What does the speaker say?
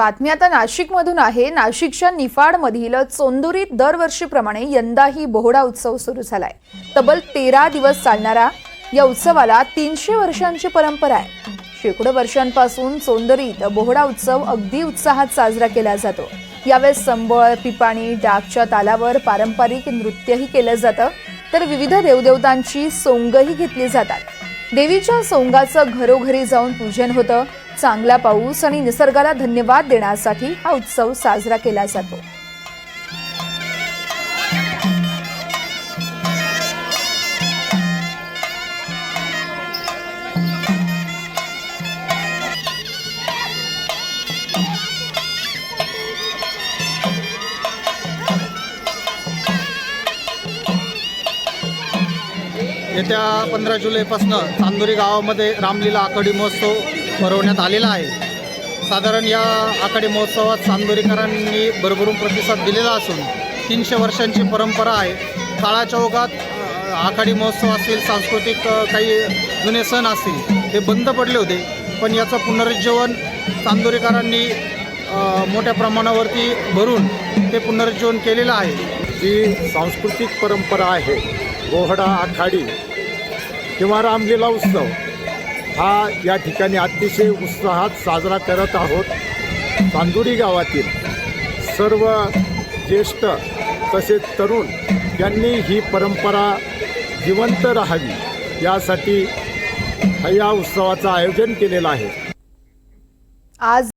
बातमी आता नाशिकमधून आहे. नाशिकच्या निफाडमधील चोंदुरीत दरवर्षीप्रमाणे यंदाही बोहडा उत्सव सुरू झालाय. तब्बल तेरा दिवस चालणारा या उत्सवाला तीनशे वर्षांची परंपरा आहे. शेकडो वर्षांपासून चोंदरीत बोहडा उत्सव अगदी उत्साहात साजरा केला जातो. यावेळेस संबळ पिपाणी डाकच्या तालावर पारंपरिक नृत्यही केलं जातं. तर विविध देवदेवतांची सोंगही घेतली जातात. देवीच्या सोंगाचं घरोघरी जाऊन पूजन होतं. चांगला पाऊस आणि निसर्गाला धन्यवाद देण्यासाठी हा उत्सव साजरा केला जातो. येत्या पंधरा जुलैपासनं चांदोरी गावामध्ये रामलीला आखाडी महोत्सव भरवण्यात आलेला आहे. साधारण या आखाडी महोत्सवात चांदोरीकरांनी भरभरून प्रतिसाद दिलेला असून तीनशे वर्षांची परंपरा आहे. काळाच्या ओघात आखाडी महोत्सव असेल सांस्कृतिक काही जुने सण असतील हे बंद पडले होते. पण याचं पुनरुज्जीवन चांदोरीकरांनी मोठ्या प्रमाणावरती भरून ते पुनरुज्जीवन केलेलं आहे. जी सांस्कृतिक परंपरा आहे गोहडा आखाडी किंवा रामलीला उत्सव हा या ठिकाणी अतिशय उत्साहात साजरा करत आहोत. चांदुरी गावातील सर्व ज्येष्ठ तसेच तरुण यांनी ही परंपरा जिवंत राहावी यासाठी या उत्सवाचं आयोजन केलेलं आहे. आज